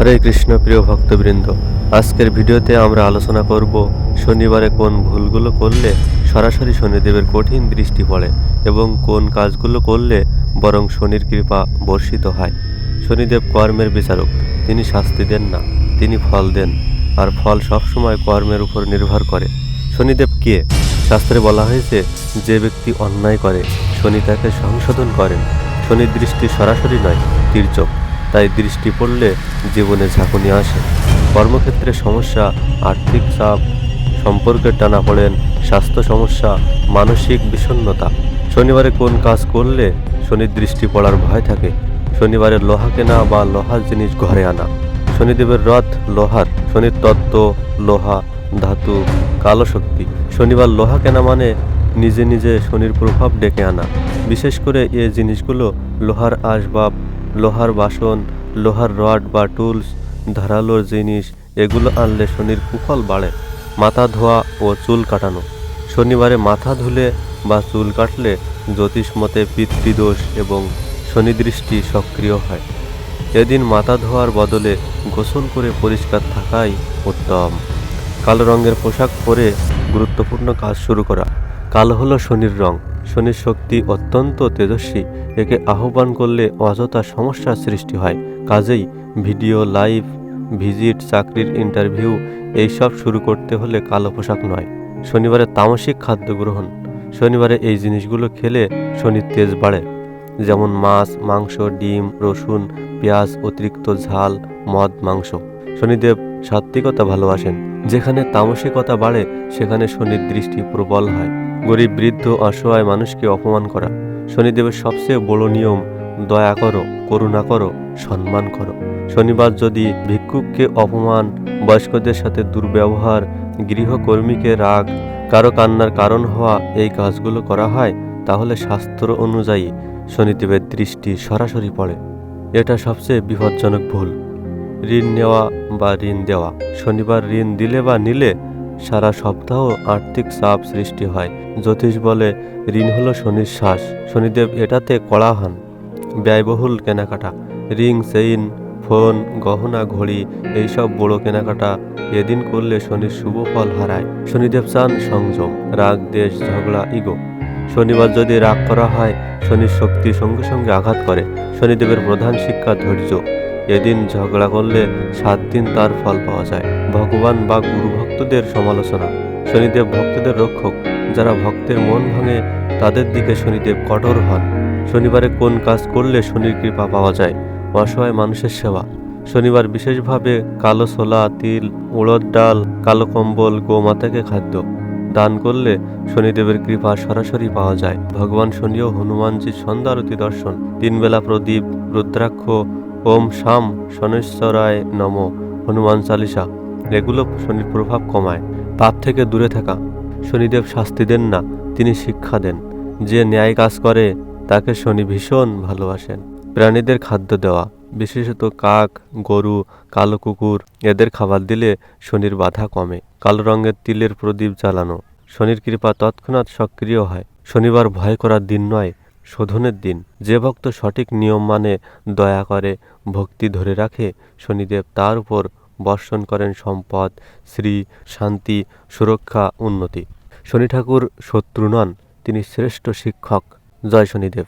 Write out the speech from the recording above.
হরে কৃষ্ণ প্রিয় ভক্তবৃন্দ, আজকের ভিডিওতে আমরা আলোচনা করব শনিবারে কোন ভুলগুলো করলে সরাসরি শনিদেবের কঠিন দৃষ্টি পড়ে এবং কোন কাজগুলো করলে বরং শনির কৃপা বর্ষিত হয়। শনিদেব কর্মের বিচারক, তিনি শাস্তি দেন না, তিনি ফল দেন, আর ফল সবসময় কর্মের উপর নির্ভর করে। শনিদেব কে? শাস্ত্রে বলা হয়েছে, যে ব্যক্তি অন্যায় করে, শনি তাকে সংশোধন করেন। শনির দৃষ্টি সরাসরি নয়, তীর্যক। তাই দৃষ্টি পড়লে জীবনে ঝাঁকুনি আসে। কর্মক্ষেত্রে সমস্যা, আর্থিক চাপ, সম্পর্কের টানা পড়েন, স্বাস্থ্য সমস্যা, মানসিক বিষণ্ণতা। শনিবারে কোন কাজ করলে শনির দৃষ্টি পড়ার ভয় থাকে? শনিবারে লোহা কেনা বা লোহার জিনিস ঘরে আনা। শনিদেবের রথ, লোহার, শনির তত্ত্ব, লোহা, ধাতু, কালো শক্তি। শনিবার লোহা কেনা মানে নিজে নিজে শনির প্রভাব ডেকে আনা। বিশেষ করে এ জিনিসগুলো লোহার আসবাব লোহার বাসন, লোহার রড বা টুলস ধারালো জিনিস, এগুলো আনলে শনির কুফল বাড়ে। মাথা ধোয়া ও চুল কাটানো। শনিবারে মাথা ধুলে বা চুল কাটলে জ্যোতিষ মতে পিতৃদোষ এবং শনিদৃষ্টি সক্রিয় হয়। এদিন মাথা ধোয়ার বদলে গোসল করে পরিষ্কার থাকাই উত্তম। কালো রঙের পোশাক পরে গুরুত্বপূর্ণ কাজ শুরু করা। কালো হলো শনির রং। শনির শক্তি অত্যন্ত তেজস্বী। একে আহ্বান করলে অযথা সমস্যার সৃষ্টি হয়। কাজেই ভিডিও, লাইভ, ভিজিট, চাকরির ইন্টারভিউ, এইসব শুরু করতে হলে কালো পোশাক নয়। শনিবারে তামসিক খাদ্য গ্রহণ। শনিবারে এই জিনিসগুলো খেলে শনির তেজ বাড়ে। যেমন মাছ, মাংস, ডিম, রসুন, পেঁয়াজ, অতিরিক্ত ঝাল, মদ, মাংস। শনিদেব সাত্ত্বিকতা ভালোবাসেন। যেখানে তামসিকতা বাড়ে, সেখানে শনির দৃষ্টি প্রবল হয়। গরিব, বৃদ্ধ অসহায় মানুষকে অপমান করা। শনিদেবের সবচেয়ে বড় নিয়ম, দয়া করো, করুণা করো, সম্মান করো। শনিবার যদি ভিক্ষুককে অপমান, বয়স্কদের সাথে দুর্ব্যবহার, গৃহকর্মীকে রাগ, কারও কান্নার কারণ হওয়া এই কাজগুলো করা হয়, তাহলে শাস্ত্র অনুযায়ী শনিদেবের দৃষ্টি সরাসরি পড়ে। এটা সবচেয়ে বিপজ্জনক ভুল। ঋণ নেওয়া বা ঋণ দেওয়া। শনিবার ঋণ দিলে বা নিলে সারা সপ্তাহ আর্থিক চাপ সৃষ্টি হয়। জ্যোতিষ বলে, ঋণ হলো শনির শ্বাস। শনিদেব এটাতে কড়া হন ব্যয়বহুল কেনাকাটা। রিং, চেইন, ফোন, গহনা, ঘড়ি এইসব বড় কেনাকাটা এদিন করলে শনির শুভ ফল হারায়। শনিদেব চান সংযম, রাগ, দেশ, ঝগড়া, ইগো। শনিবার যদি রাগ করা হয়, শনির শক্তি সঙ্গে সঙ্গে আঘাত করে। শনিদেবের প্রধান শিক্ষা ধৈর্য। এদিন ঝগড়া করলে সাত দিন তার ফল পাওয়া যায়। ভগবান বা গুরু ভক্তদের সমালোচনা। শনিদেব ভক্তদের রক্ষক। যারা ভক্তের মন ভাঙে, তাদের দিকে শনিদেব কঠোর হন। শনিবারে কোন কাজ করলে শনির কৃপা পাওয়া যায়? অসহায় মানুষের সেবা। শনিবার বিশেষভাবে কালো ছোলা, তিল, উড়দ ডাল, কালো কম্বল, গোমাতাকে খাদ্য দান করলে শনিদেবের কৃপা সরাসরি পাওয়া যায়। ভগবান শনি ও হনুমানজির সন্ধ্যা আরতি দর্শন। তিনবেলা প্রদীপ, রুদ্রাক্ষ ওম শাম শনেশ্বরায় নম, হনুমান চালিসা। এগুলো শনির প্রভাব কমায় পাপ থেকে দূরে থাকা। শনিদেব শাস্তি দেন না, তিনি শিক্ষা দেন। যে ন্যায় কাজ করে, তাকে শনি ভীষণ ভালোবাসেন। প্রাণীদের খাদ্য দেওয়া, বিশেষত কাক, গরু, কালো কুকুর, এদের খাবার দিলে শনির বাধা কমে। কালো রঙের তিলের প্রদীপ জ্বালানো, শনির কৃপা তৎক্ষণাৎ সক্রিয় হয়। শনিবার ভয় করার দিন নয় শোধনের দিন। যে ভক্ত সঠিক নিয়ম মানে দয়া করে, ভক্তি ধরে রাখে, শনিদেব তার উপর বর্ষণ করেন সম্পদ, শ্রী, শান্তি, সুরক্ষা, উন্নতি। শনি ঠাকুর শত্রু নন, তিনি শ্রেষ্ঠ শিক্ষক। জয় শনিদেব।